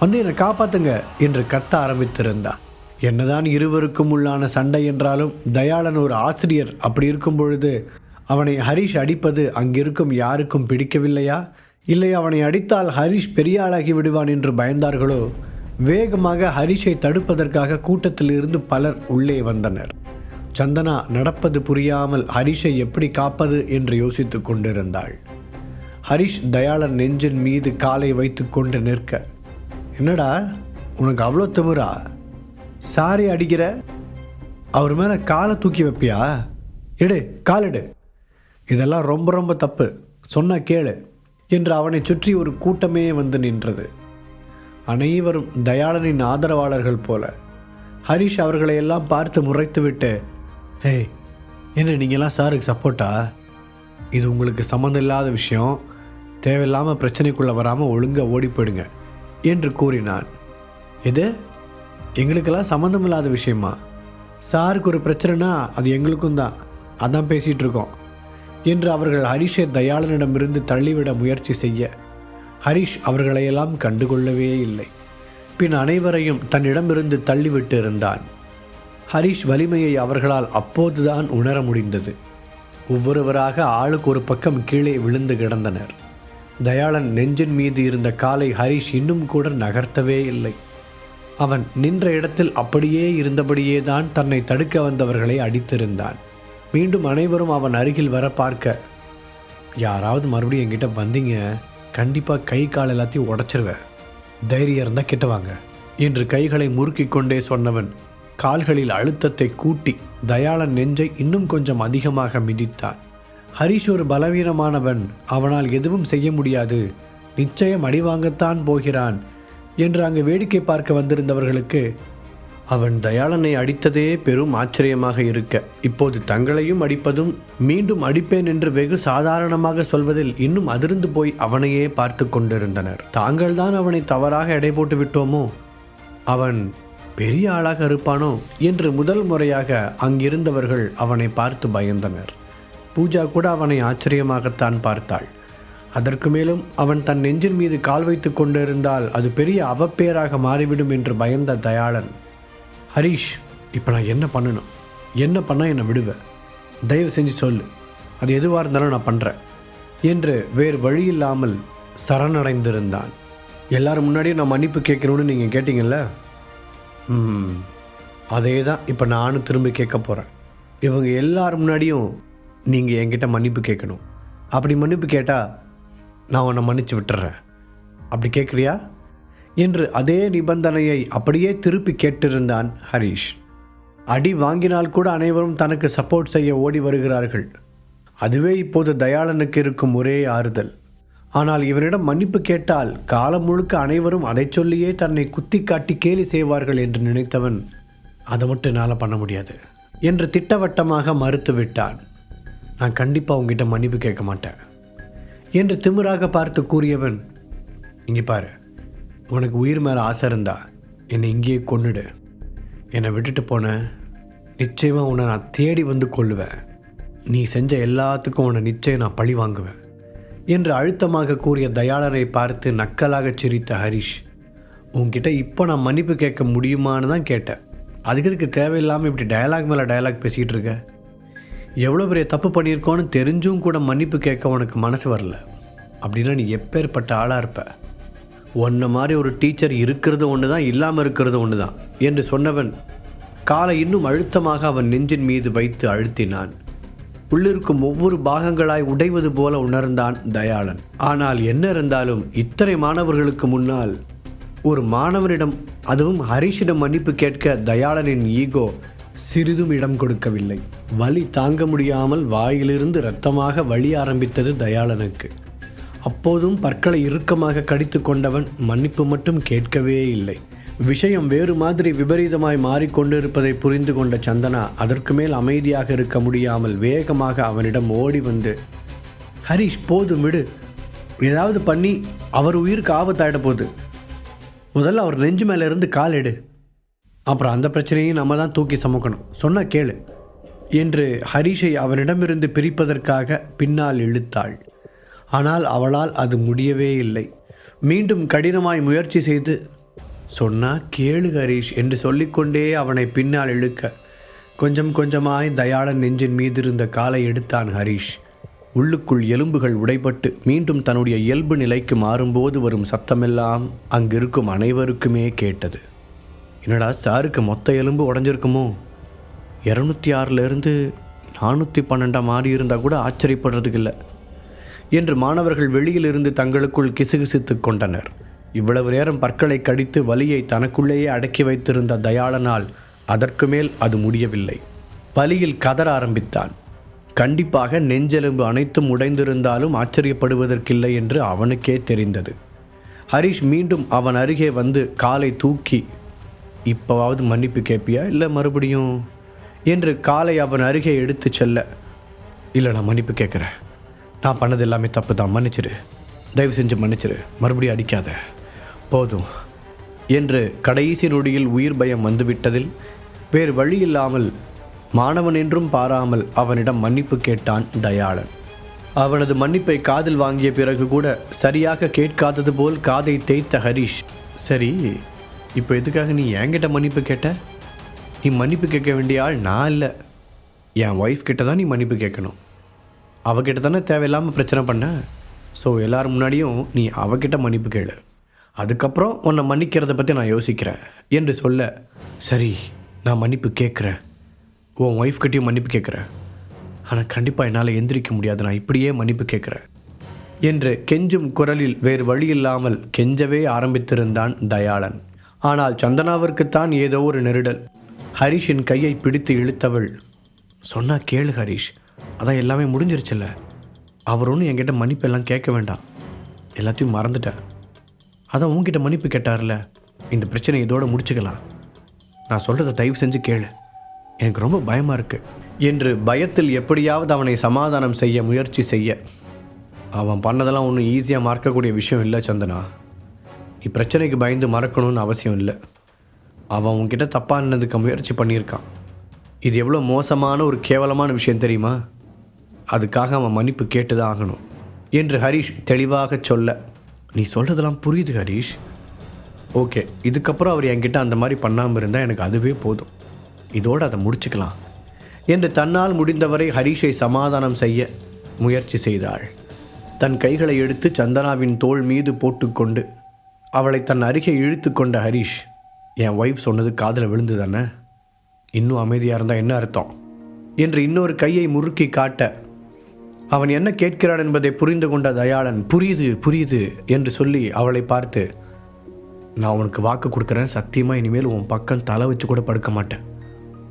வந்து என்னை காப்பாத்துங்க என்று கத்த ஆரம்பித்திருந்தான் என்னதான் இருவருக்கும் உள்ளான சண்டை என்றாலும் தயாளன் ஒரு ஆசிரியர் அப்படி இருக்கும் பொழுது அவனை ஹரிஷ் அடிப்பது அங்கிருக்கும் யாருக்கும் பிடிக்கவில்லையா? இல்லை அவனை அடித்தால் ஹரிஷ் பெரிய ஆளாகி விடுவான் என்று பயந்தார்களோ? வேகமாக ஹரிஷை தடுப்பதற்காக கூட்டத்தில் இருந்து பலர் உள்ளே வந்தனர். சந்தனா நடப்பது புரியாமல் ஹரிஷை எப்படி காப்பது என்று யோசித்துக் கொண்டிருந்தாள். ஹரிஷ் தயாளன் நெஞ்சின் மீது காலை வைத்து கொண்டு நிற்க என்னடா உனக்கு அவ்வளோ திமிரா? சாரி அடிக்கிற? அவர் மேலே காலை தூக்கி வைப்பியா? எடு காலெடு இதெல்லாம் ரொம்ப ரொம்ப தப்பு. சொன்னால் கேளு. என்று அவனை சுற்றி ஒரு கூட்டமே வந்து நின்றது. அனைவரும் தயாளனின் ஆதரவாளர்கள் போல. ஹரிஷ் அவர்களை எல்லாம் பார்த்து முறைத்துவிட்டு ஏய் என்ன நீங்களாம் சாருக்கு சப்போர்ட்டா இது உங்களுக்கு சம்மந்தம் இல்லாத விஷயம். தேவையில்லாமல் பிரச்சனைக்குள்ளே வராமல் ஒழுங்காக ஓடி போயிடுங்க. என்று கூறினான். எது எங்களுக்கெல்லாம் சம்மந்தம் இல்லாத விஷயமா? சாருக்கு ஒரு பிரச்சனைனா அது எங்களுக்கும் தான். அதான் பேசிகிட்டு இருக்கோம். என்று அவர்கள் ஹரிஷை தயாளனிடமிருந்து தள்ளிவிட முயற்சி செய்ய ஹரிஷ் அவர்களையெல்லாம் கண்டுகொள்ளவே இல்லை. பின் அனைவரையும் தன்னிடமிருந்து தள்ளிவிட்டு இருந்தான். ஹரிஷ் வலிமையை அவர்களால் அப்போதுதான் உணர முடிந்தது. ஒவ்வொருவராக ஆளுக்கு ஒரு பக்கம் கீழே விழுந்து கிடந்தனர். தயாளன் நெஞ்சின் மீது இருந்த காலை ஹரிஷ் இன்னும் கூட நகர்த்தவே இல்லை. அவன் நின்ற இடத்தில் அப்படியே இருந்தபடியே தான் தன்னை தடுக்க வந்தவர்களை அடித்திருந்தான். மீண்டும் அனைவரும் அவன் அருகில் வர பார்க்க யாராவது மறுபடியும் என்கிட்ட வந்தீங்க? கண்டிப்பாக கை கால் எல்லாத்தையும் உடச்சிருவேன் தைரியம் இருந்தால் கிட்ட வாங்க என்று கைகளை முறுக்கி கொண்டே சொன்னவன் கால்களில் அழுத்தத்தை கூட்டி தயாளன் நெஞ்சை இன்னும் கொஞ்சம் அதிகமாக மிதித்தான். ஹரிஷ் ஒரு பலவீனமானவன். அவனால் எதுவும் செய்ய முடியாது. நிச்சயம் அடிவாங்கத்தான் போகிறான் என்று அங்கு வேடிக்கை பார்க்க வந்திருந்தவர்களுக்கு அவன் தயாளனை அடித்ததே பெரும் ஆச்சரியமாக இருக்க. இப்போது தங்களையும் அடிப்பதும் மீண்டும் அடிப்பேன் என்று வெகு சாதாரணமாக சொல்வதில் இன்னும் அதிர்ந்து போய் அவனையே பார்த்து கொண்டிருந்தனர். தாங்கள்தான் அவனை தவறாக எடை போட்டு விட்டோமோ? அவன் பெரிய ஆளாக இருப்பானோ? என்று முதல் முறையாக அங்கிருந்தவர்கள் அவனை பார்த்து பயந்தனர். பூஜா கூட அவனை ஆச்சரியமாகத்தான் பார்த்தாள். அதற்கு மேலும் அவன் தன் நெஞ்சின் மீது கால் வைத்து கொண்டிருந்தால் அது பெரிய அவப்பேராக மாறிவிடும் என்று பயந்த தயாளன். ஹரிஷ் இப்போ நான் என்ன பண்ணணும்? என்ன பண்ணால் என்னை விடுவேன் தயவு செஞ்சு சொல்லு. அது எதுவாக இருந்தாலும் நான் பண்ணுறேன் என்று வேறு வழி இல்லாமல் சரணடைந்திருந்தான். எல்லாரும் முன்னாடியும் நான் மன்னிப்பு கேட்கணும்னு நீங்கள் கேட்டிங்கல்ல? அதே தான் இப்போ நானும் திரும்பி கேட்க போகிறேன் இவங்க எல்லார் முன்னாடியும் நீங்கள் என்கிட்ட மன்னிப்பு கேட்கணும். அப்படி மன்னிப்பு கேட்டால் நான் உன்னை மன்னிச்சு விட்டுறேன். அப்படி கேட்குறியா? என்று அதே நிபந்தனையை அப்படியே திருப்பி கேட்டிருந்தான் ஹரிஷ். அடி வாங்கினால் கூட அனைவரும் தனக்கு சப்போர்ட் செய்ய ஓடி வருகிறார்கள். அதுவே இப்போது தயாளனுக்கு இருக்கும் ஒரே ஆறுதல். ஆனால் இவனிடம் மன்னிப்பு கேட்டால் காலம் முழுக்க அனைவரும் அதை சொல்லியே தன்னை குத்தி காட்டி கேலி செய்வார்கள் என்று நினைத்தவன் அதை மட்டும் என்னால் பண்ண முடியாது என்று திட்டவட்டமாக மறுத்து விட்டான். நான் கண்டிப்பாக உங்ககிட்ட மன்னிப்பு கேட்க மாட்டேன். என்று திமிராக பார்த்து கூறியவன் இங்கே பாரு உனக்கு உயிர் மேலே ஆசை இருந்தா என்னை இங்கேயே கொன்னுடு. என்னை விட்டுட்டு போன நிச்சயமாக உன்னை நான் தேடி வந்து கொள்ளுவேன். நீ செஞ்ச எல்லாத்துக்கும் உன்னை நிச்சயம் நான் பழி வாங்குவேன். என்று அழுத்தமாக கூறிய தயாளனை பார்த்து நக்கலாகச் சிரித்த ஹரிஷ் உன்கிட்ட இப்போ நான் மன்னிப்பு கேட்க முடியுமான்னு தான் கேட்டேன். அதுக்கு இதுக்கு தேவையில்லாமல் இப்படி டயலாக் மேலே டயலாக் பேசிகிட்டு இருக்க? எவ்வளோ பெரிய தப்பு பண்ணியிருக்கோன்னு தெரிஞ்சும் கூட மன்னிப்பு கேட்க உனக்கு மனசு வரல. அப்படின்னா நீ எப்பேற்பட்ட ஆளாக இருப்ப. ஒன்று மாதிரி ஒரு டீச்சர் இருக்கிறது ஒன்று தான் இல்லாமல் இருக்கிறது ஒன்று தான் என்று சொன்னவன் காலை இன்னும் அழுத்தமாக அவன் நெஞ்சின் மீது வைத்து அழுத்தினான். உள்ளிருக்கும் ஒவ்வொரு பாகங்களாய் உடைவது போல உணர்ந்தான் தயாளன். ஆனால் என்ன இருந்தாலும் இத்தனை மாணவர்களுக்கு முன்னால் ஒரு மாணவனிடம் அதுவும் ஹரிஷிடம் மன்னிப்பு கேட்க தயாளனின் ஈகோ சிறிதும் இடம் கொடுக்கவில்லை. வலி தாங்க முடியாமல் வாயிலிருந்து இரத்தமாக வழி ஆரம்பித்தது தயாளனுக்கு. அப்போதும் பற்களை இறுக்கமாக கடித்து கொண்டவன் மன்னிப்பு மட்டும் கேட்கவே இல்லை. விஷயம் வேறு மாதிரி விபரீதமாய் மாறிக்கொண்டிருப்பதை புரிந்து கொண்ட சந்தனா அதற்கு மேல் அமைதியாக இருக்க முடியாமல் வேகமாக அவனிடம் ஓடி வந்து ஹரிஷ் போதும் விடு. ஏதாவது பண்ணி அவர் உயிருக்கு ஆபத்தாயிட போகுது. முதல்ல அவர் நெஞ்சு மேலே இருந்து கால் எடு. அப்புறம் அந்த பிரச்சனையும் நம்ம தான் தூக்கி சுமக்கணும். சொன்னால் கேளு. என்று ஹரிஷை அவனிடமிருந்து பிரிப்பதற்காக பின்னால் இழுத்தாள். ஆனால் அவளால் அது முடியவே இல்லை. மீண்டும் கடினமாய் முயற்சி செய்து சொன்னா கேளு ஹரீஷ் என்று சொல்லிக்கொண்டே அவனை பின்னால் இழுக்க கொஞ்சம் கொஞ்சமாய் தயாளன் நெஞ்சின் மீது இருந்த காலை எடுத்தான் ஹரீஷ். உள்ளுக்குள் எலும்புகள் உடைபட்டு மீண்டும் தன்னுடைய இயல்பு நிலைக்கு மாறும்போது வரும் சத்தமெல்லாம் அங்கிருக்கும் அனைவருக்குமே கேட்டது. என்னடா சாருக்கு மொத்த எலும்பு உடஞ்சிருக்குமோ? இரநூத்தி ஆறிலிருந்து நானூற்றி பன்னெண்டாம் மாறி இருந்தால் கூட ஆச்சரியப்படுறதுக்கு இல்லை. என்று மாணவர்கள் வெளியிலிருந்து தங்களுக்குள் கிசுகிசுத்து கொண்டனர். இவ்வளவு நேரம் பற்களை கடித்து வலியை தனக்குள்ளேயே அடக்கி வைத்திருந்த தயாளனால் அதற்கு மேல் அது முடியவில்லை. வலியில் கதற ஆரம்பித்தான். கண்டிப்பாக நெஞ்செலும்பு அனைத்தும் உடைந்திருந்தாலும் ஆச்சரியப்படுவதற்கில்லை என்று அவனுக்கே தெரிந்தது. ஹரிஷ் மீண்டும் அவன் அருகே வந்து காலை தூக்கி இப்போவாவது மன்னிப்பு கேட்பியா? இல்லை மறுபடியும் என்று காலை அவன் அருகே எடுத்து செல்ல இல்லை நான் மன்னிப்பு கேட்குறேன். நான் பண்ணது எல்லாமே தப்பு தான் மன்னிச்சிரு. தயவு செஞ்சு மன்னிச்சிரு. மறுபடியும் அடிக்காத. போதும். என்று கடைசி நொடியில் உயிர் பயம் வந்துவிட்டதில் வேறு வழியில்லாமல் மாணவன் என்றும் பாராமல் அவனிடம் மன்னிப்பு கேட்டான் தயாளன். அவனது மன்னிப்பை காதில் வாங்கிய பிறகு கூட சரியாக கேட்காதது போல் காதை தேய்த்த ஹரிஷ் சரி இப்போ எதுக்காக நீ என்கிட்ட மன்னிப்பு கேட்ட? நீ மன்னிப்பு கேட்க வேண்டிய ஆள் நான் இல்லை. என் ஒய்ஃப் கிட்ட தான் நீ மன்னிப்பு கேட்கணும். அவகிட்ட தானே தேவையில்லாமல் பிரச்சனை பண்ண. ஸோ எல்லார் முன்னாடியும் நீ அவகிட்ட மன்னிப்பு கேளு. அதுக்கப்புறம் உன்னை மன்னிக்கிறத பற்றி நான் யோசிக்கிறேன் என்று சொல்ல சரி நான் மன்னிப்பு கேட்குறேன். உன் ஒய்ஃப் கிட்டேயும் மன்னிப்பு கேட்குறேன். ஆனால் கண்டிப்பாக என்னால் எந்திரிக்க முடியாது. நான் இப்படியே மன்னிப்பு கேட்குறேன். என்று கெஞ்சும் குரலில் வேறு வழி இல்லாமல் கெஞ்சவே ஆரம்பித்திருந்தான் தயாளன். ஆனால் சந்தனாவிற்குத்தான் ஏதோ ஒரு நெருடல். ஹரிஷின் கையை பிடித்து இழுத்தவள் சொன்னா கேளு ஹரிஷ் அதான் எல்லாமே முடிஞ்சிருச்சுல்ல. அவர் ஒன்றும் என்கிட்ட மன்னிப்பெல்லாம் கேட்க வேண்டாம். எல்லாத்தையும் மறந்துட்டேன் அதான் உங்ககிட்ட மன்னிப்பு கேட்டார்ல இந்த பிரச்சனை இதோடு முடிச்சுக்கலாம். நான் சொல்கிறத தயவு செஞ்சு கேளு. எனக்கு ரொம்ப பயமாக இருக்குது என்று பயத்தில் எப்படியாவது அவனை சமாதானம் செய்ய முயற்சி செய்ய. அவன் பண்ணதெல்லாம் ஒன்றும் ஈஸியாக மறக்கக்கூடிய விஷயம் இல்லை சந்தனா. நீ பிரச்சனைக்கு பயந்து மறக்கணும்னு அவசியம் இல்லை. அவன் உன்கிட்ட தப்பானதுக்கு முயற்சி பண்ணியிருக்கான். இது எவ்வளோ மோசமான ஒரு கேவலமான விஷயம் தெரியுமா? அதுக்காக அவன் மன்னிப்பு கேட்டு தான் ஆகணும். என்று ஹரிஷ் தெளிவாக சொல்ல நீ சொல்கிறதெல்லாம் புரியுது ஹரீஷ். ஓகே இதுக்கப்புறம் அவர் என்கிட்ட அந்த மாதிரி பண்ணாமல் இருந்தால் எனக்கு அதுவே போதும். இதோடு அதை முடிச்சுக்கலாம். என்று தன்னால் முடிந்தவரை ஹரிஷை சமாதானம் செய்ய முயற்சி செய்தாள். தன் கைகளை எடுத்து சந்தனாவின் தோள் மீது போட்டுக்கொண்டு அவளை தன் அருகே இழுத்து கொண்ட ஹரிஷ் என் ஒய்ஃப் சொன்னது காதில் விழுந்து தானே இன்னும் அமைதியாக இருந்தால் என்ன அர்த்தம்? என்று இன்னொரு கையை முறுக்கி காட்ட அவன் என்ன கேட்கிறான் என்பதை புரிந்து கொண்ட தயாளன் புரியுது புரியுது என்று சொல்லி அவளை பார்த்து நான் உனக்கு வாக்கு கொடுக்குறேன் சத்தியமாக இனிமேல் உன் பக்கம் தலை வச்சு கூட படுக்க மாட்டேன்.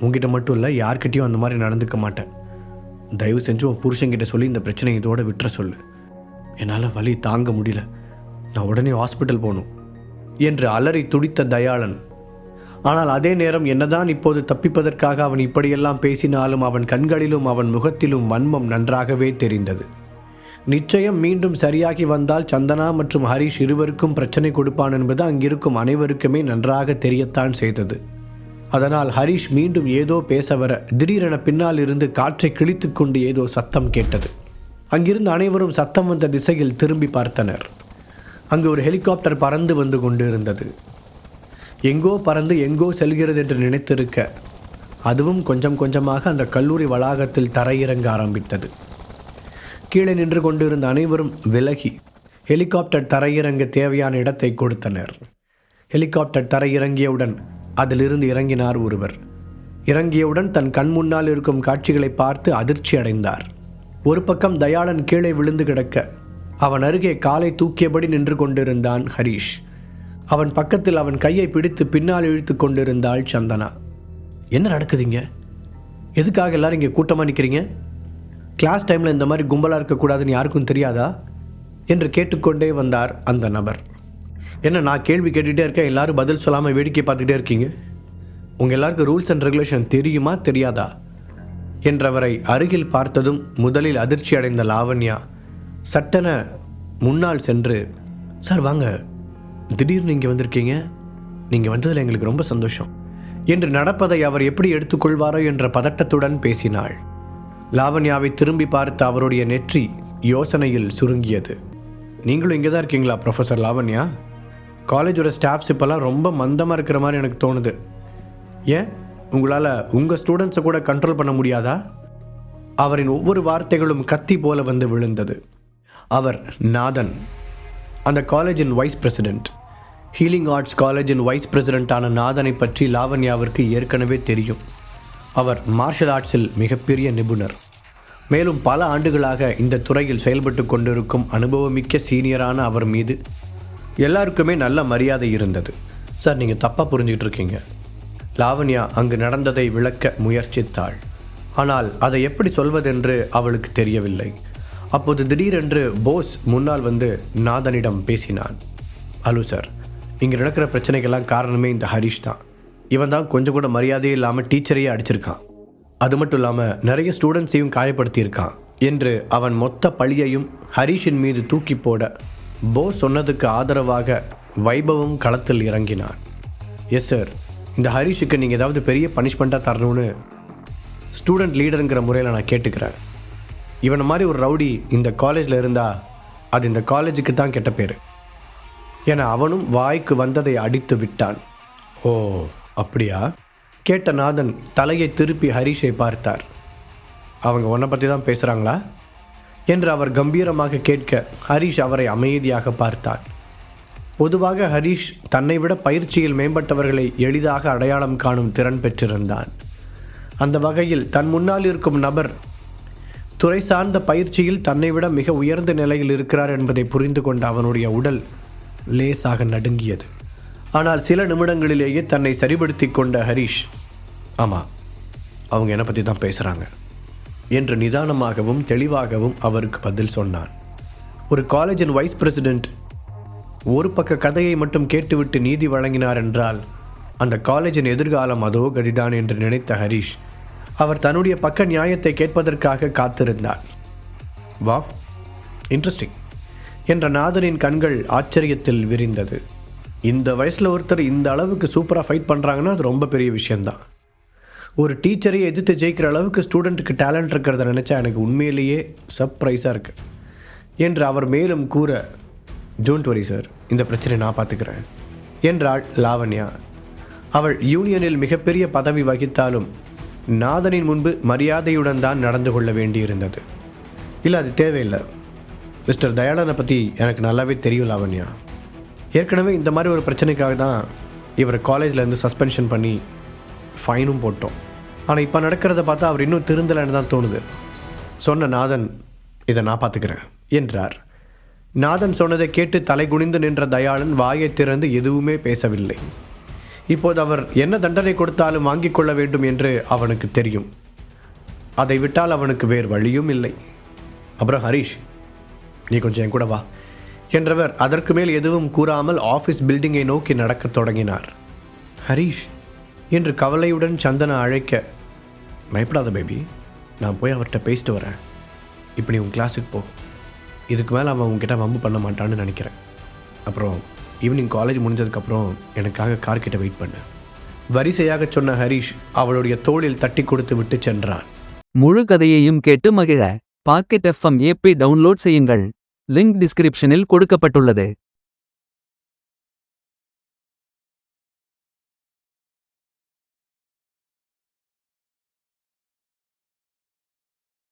உன்கிட்ட மட்டும் இல்லை யார்கிட்டையும் அந்த மாதிரி நடந்துக்க மாட்டேன். தயவு செஞ்சு உன் புருஷன்கிட்ட சொல்லி இந்த பிரச்சனையை இதோட விட்டுற சொல்லு. என்னால் வலி தாங்க முடியல. நான் உடனே ஹாஸ்பிட்டல் போகணும் என்று அலறி துடித்த தயாளன். ஆனால் அதே நேரம் என்னதான் இப்போது தப்பிப்பதற்காக அவன் இப்படியெல்லாம் பேசினாலும் அவன் கண்களிலும் அவன் முகத்திலும் வன்மம் நன்றாகவே தெரிந்தது. நிச்சயம் மீண்டும் சரியாகி வந்தால் சந்தனா மற்றும் ஹரிஷ் இருவருக்கும் பிரச்சனை கொடுப்பான் என்பது அங்கிருக்கும் அனைவருக்குமே நன்றாக தெரியத்தான் செய்தது. அதனால் ஹரிஷ் மீண்டும் ஏதோ பேச வர திடீரென பின்னால் இருந்து காற்றை கிழித்து கொண்டு ஏதோ சத்தம் கேட்டது. அங்கிருந்து அனைவரும் சத்தம் வந்த திசையில் திரும்பி பார்த்தனர். அங்கு ஒரு ஹெலிகாப்டர் பறந்து வந்து கொண்டிருந்தது. எங்கோ பறந்து எங்கோ செல்கிறது என்று நினைத்திருக்க அதுவும் கொஞ்சம் கொஞ்சமாக அந்த கல்லூரி வளாகத்தில் தரையிறங்க ஆரம்பித்தது. கீழே நின்று கொண்டிருந்த அனைவரும் விலகி ஹெலிகாப்டர் தரையிறங்க தேவையான இடத்தை கொடுத்தனர். ஹெலிகாப்டர் தரையிறங்கியவுடன் அதிலிருந்து இறங்கினார் ஒருவர். இறங்கியவுடன் தன் கண் முன்னால் இருக்கும் காட்சிகளை பார்த்து அதிர்ச்சி அடைந்தார் ஒரு பக்கம் தயாளன் கீழே விழுந்து கிடக்க அவன் அருகே காலை தூக்கியபடி நின்று கொண்டிருந்தான் ஹரீஷ். அவன் பக்கத்தில் அவன் கையை பிடித்து பின்னால் இழுத்து கொண்டிருந்தாள் சந்தனா. என்ன நடக்குதுங்க? எதுக்காக எல்லாரும் இங்கே கூட்டமாக நிற்கிறீங்க கிளாஸ் டைமில் இந்த மாதிரி கும்பலாக இருக்கக்கூடாதுன்னு யாருக்கும் தெரியாதா? என்று கேட்டுக்கொண்டே வந்தார் அந்த நபர். என்ன நான் கேள்வி கேட்டுகிட்டே இருக்கேன். எல்லாரும் பதில் சொல்லாமல் வேடிக்கை பார்த்துக்கிட்டே இருக்கீங்க? உங்கள் எல்லாருக்கும் ரூல்ஸ் அண்ட் ரெகுலேஷன் தெரியுமா தெரியாதா? என்றவரை அருகில் பார்த்ததும் முதலில் அதிர்ச்சி அடைந்த லாவண்யா சட்டென முன்னால் சென்று சார் வாங்க. திடீர்னு இங்கே வந்திருக்கீங்க. நீங்கள் வந்ததில் எங்களுக்கு ரொம்ப சந்தோஷம். என்று நடப்பதை அவர் எப்படி எடுத்துக்கொள்வாரோ என்ற பதட்டத்துடன் பேசினாள். லாவண்யாவை திரும்பி பார்த்த அவருடைய நெற்றி யோசனையில் சுருங்கியது. நீங்களும் இங்கே தான் இருக்கீங்களா ப்ரொஃபஸர் லாவண்யா? காலேஜோட ஸ்டாஃப்ஸ் இப்போல்லாம் ரொம்ப மந்தமாக இருக்கிற மாதிரி எனக்கு தோணுது. ஏன்? உங்களால் உங்கள் ஸ்டூடெண்ட்ஸை கூட கண்ட்ரோல் பண்ண முடியாதா? அவரின் ஒவ்வொரு வார்த்தைகளும் கத்தி போல வந்து விழுந்தது. அவர் நாதன் அந்த காலேஜின் வைஸ் பிரசிடெண்ட் ஹீலிங் ஆர்ட்ஸ் காலேஜின் வைஸ் பிரசிடெண்ட்டான நாதனை பற்றி லாவண்யாவிற்கு ஏற்கனவே தெரியும். அவர் மார்ஷல் ஆர்ட்ஸில் மிகப்பெரிய நிபுணர். மேலும் பல ஆண்டுகளாக இந்த துறையில் செயல்பட்டு கொண்டிருக்கும் அனுபவமிக்க சீனியரான அவர் மீது எல்லாருக்குமே நல்ல மரியாதை இருந்தது. சார் நீங்கள் தப்பாக புரிஞ்சுக்கிட்டு இருக்கீங்க. லாவண்யா அங்கு நடந்ததை விளக்க முயற்சித்தாள். ஆனால் அதை எப்படி சொல்வதென்று அவளுக்கு தெரியவில்லை. அப்போது திடீரென்று போஸ் முன்னால் வந்து நாதனிடம் பேசினான். Hello sir. இங்கே நடக்கிற பிரச்சனைக்கெல்லாம் காரணமே இந்த ஹரிஷ் தான். இவன் தான் கொஞ்சம் கூட மரியாதையே இல்லாமல் டீச்சரையே அடிச்சிருக்கான். அது மட்டும் இல்லாமல் நிறைய ஸ்டூடெண்ட்ஸையும் காயப்படுத்தியிருக்கான். என்று அவன் மொத்த பழியையும் ஹரிஷின் மீது தூக்கி போட போஸ் சொன்னதுக்கு ஆதரவாக வைபவம் களத்தில் இறங்கினான். Yes sir. இந்த ஹரிஷுக்கு நீங்கள் ஏதாவது பெரிய பனிஷ்மெண்ட்டாக தரணும்னு ஸ்டூடெண்ட் லீடருங்கிற முறையில் நான் கேட்டுக்கிறேன். இவனை மாதிரி ஒரு ரவுடி இந்த காலேஜில் இருந்தால் அது இந்த காலேஜுக்கு தான் கெட்ட பேர். என அவனும் வாய்க்கு வந்ததை அடித்து விட்டான். ஓ அப்படியா? கேட்ட நாதன் தலையை திருப்பி ஹரிஷை பார்த்தார். அவங்க உன்னை பற்றி தான் பேசுகிறாங்களா என்று அவர் கம்பீரமாக கேட்க ஹரிஷ் அவரை அமைதியாக பார்த்தான் பொதுவாக ஹரிஷ் தன்னை விட பயிற்சியில் மேம்பட்டவர்களை எளிதாக அடையாளம் காணும் திறன் பெற்றிருந்தான். அந்த வகையில் தன் முன்னால் இருக்கும் நபர் துறை சார்ந்த பயிற்சியில் தன்னை விட மிக உயர்ந்த நிலையில் இருக்கிறார் என்பதை புரிந்து கொண்ட அவனுடைய உடல் லேசாக நடுங்கியது. ஆனால் சில நிமிடங்களிலேயே தன்னை சரிபடுத்தி கொண்ட ஹரிஷ் ஆமாம் அவங்க என்னை பற்றி தான் பேசுகிறாங்க என்று நிதானமாகவும் தெளிவாகவும் அவருக்கு பதில் சொன்னான். ஒரு காலேஜின் வைஸ் பிரசிடென்ட் ஒரு பக்க கதையை மட்டும் கேட்டுவிட்டு நீதி வழங்கினார் என்றால் அந்த காலேஜின் எதிர்காலம் அதோ கதிதான் என்று நினைத்த ஹரிஷ் அவர் தன்னுடைய பக்க நியாயத்தை கேட்பதற்காக காத்திருந்தார். வா இன்ட்ரெஸ்டிங் என்ற நாதனின் கண்கள் ஆச்சரியத்தில் விரிந்தது. இந்த வயசில் ஒருத்தர் இந்த அளவுக்கு சூப்பராக ஃபைட் பண்ணுறாங்கன்னா அது ரொம்ப பெரிய விஷயந்தான் ஒரு டீச்சரை எதிர்த்து ஜெயிக்கிற அளவுக்கு ஸ்டூடெண்ட்டுக்கு டேலண்ட் இருக்கிறத நினச்சா எனக்கு உண்மையிலேயே சர்ப்ரைஸாக இருக்குது என்று அவர் மேலும் கூற டோன்ட் வரி சார் இந்த பிரச்சனை நான் பார்த்துக்கிறேன். என்றாள் லாவண்யா. அவள் யூனியனில் மிகப்பெரிய பதவி வகித்தாலும் நாதனின் முன்பு மரியாதையுடன் தான் நடந்து கொள்ள வேண்டியிருந்தது. இல்லை அது தேவையில்லை. மிஸ்டர் தயாளனை பற்றி எனக்கு நல்லாவே தெரியும் லாவண்யா. ஏற்கனவே இந்த மாதிரி ஒரு பிரச்சனைக்காக தான் இவர் காலேஜ்லேருந்து சஸ்பென்ஷன் பண்ணி ஃபைனும் போட்டோம். ஆனால் இப்போ நடக்கிறத பார்த்தா அவர் இன்னும் திருந்தலைன்னு தான் தோணுது. சொன்ன நாதன் இதை நான் பார்த்துக்கிறேன் என்றார். நாதன் சொன்னதை கேட்டு தலை குனிந்து நின்ற தயாளன் வாயை திறந்து எதுவுமே பேசவில்லை. இப்போது அவர் என்ன தண்டனை கொடுத்தாலும் வாங்கிக் கொள்ள வேண்டும் என்று அவனுக்கு தெரியும். அதை விட்டால் அவனுக்கு வேறு வழியும் இல்லை. அப்புறம் ஹரிஷ் நீ கொஞ்சம் என் கூட வா என்றவர் அதற்கு மேல் எதுவும் கூறாமல் ஆஃபீஸ் பில்டிங்கை நோக்கி நடக்கத் தொடங்கினார். ஹரிஷ் என்று கவலையுடன் சந்தனா அழைக்க பயப்படாத பேபி நான் போய் அவர்கிட்ட பேசிட்டு வரேன். இப்படி உன் கிளாஸுக்கு போ. இதுக்கு மேலே அவன் உன்கிட்ட வம்பு பண்ண மாட்டான்னு நினைக்கிறேன். அப்புறம் ஈவினிங் காலேஜ் முடிஞ்சதுக்கப்புறம் எனக்காக கார் கிட்ட வெயிட் பண்ணு. வரிசையாக சொன்ன ஹரிஷ் அவளுடைய தோளில் தட்டி கொடுத்து விட்டு சென்றான். முழு கதையையும் கேட்டு மகிழ. பாக்கெட் எஃப்எம் ஏபி டவுன்லோட் செய்யுங்கள். லிங்க் டிஸ்கிரிப்ஷனில் கொடுக்கப்பட்டுள்ளது.